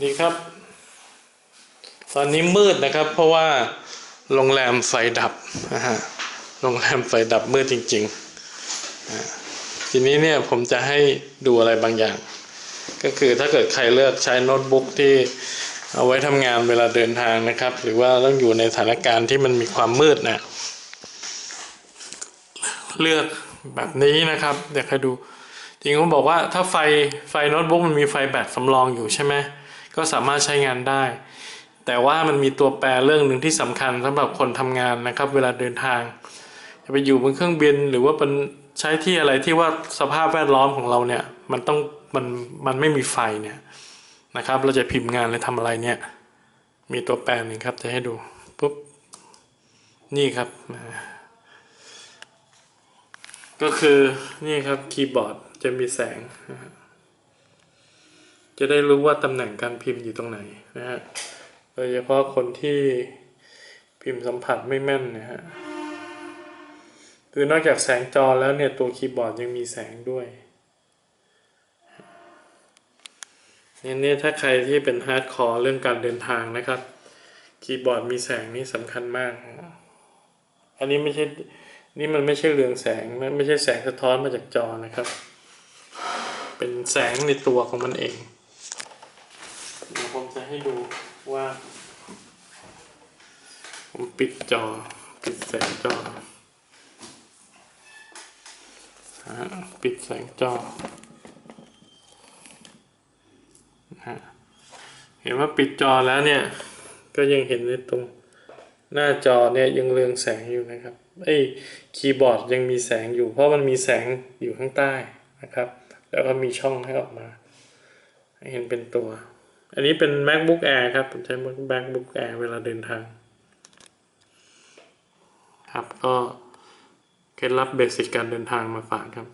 ดีครับ ตอนนี้มืดนะครับ เพราะว่าโรงแรมไฟดับนะฮะโรงแรมไฟดับมืดจริงๆ ทีนี้เนี่ยผมจะให้ดูอะไรบางอย่าง ก็คือถ้าเกิดใครเลือกใช้โน้ตบุ๊กที่เอาไว้ทำงานเวลาเดินทางนะครับ หรือว่าต้องอยู่ในสถานการณ์ที่มันมีความมืดนะเลือกแบบนี้นะครับ เดี๋ยวใครดูจริงผมบอกว่าถ้าไฟไฟโน้ตบุ๊กมันมีไฟแบตสำรองอยู่ใช่ไหม ก็สามารถใช้งานได้ แต่ว่ามันมีตัวแปรเรื่องหนึ่งที่สำคัญสำหรับคนทำงานนะครับ เวลาเดินทาง จะไปอยู่บนเครื่องบินหรือว่าเป็นใช้ที่อะไรที่ว่าสภาพแวดล้อมของเราเนี่ยมันต้องมันมันไม่มีไฟเนี่ยนะครับ เราจะพิมพ์งานหรือทำอะไรเนี่ย มีตัวแปรหนึ่งครับจะให้ดูปุ๊บนี่ครับ ก็คือนี่ครับคีย์บอร์ดจะมีแสงนะฮะ จะได้รู้ว่าตำแหน่งการพิมพ์อยู่ตรงไหนนะฮะโดยเฉพาะคนที่พิมพ์สัมผัสไม่แม่นนะฮะคือนอกจากแสงจอแล้วเนี่ยตัวคีย์บอร์ดยังมีแสงด้วยเนี่ยเนี่ยถ้าใครที่เป็นฮาร์ดคอร์เรื่องการเดินทางนะครับ คีย์บอร์ดมีแสงนี่สำคัญมาก อันนี้ไม่ใช่นี่มันไม่ใช่เรืองแสงไม่ใช่แสงสะท้อนมาจากจอนะครับ เป็นแสงในตัวของมันเอง เดี๋ยวผมจะให้ดูว่า ผมปิดจอ ปิดแสงจอปิดแสงจอเห็นว่าปิดจอแล้วเนี่ย ก็ยังเห็นในตรงหน้าจอเนี่ยยังเรืองแสงอยู่นะครับไอ้คีย์บอร์ดยังมีแสงอยู่ เพราะมันมีแสงอยู่ข้างใต้นะครับ แล้วก็มีช่องให้ออกมา เห็นเป็นตัว อันนี้เป็น macbook air ครับ ผมใช้ macbook air เวลาเดินทาง ครับก็เคล็ดลับเบสิกการเดินทางมาฝากครับ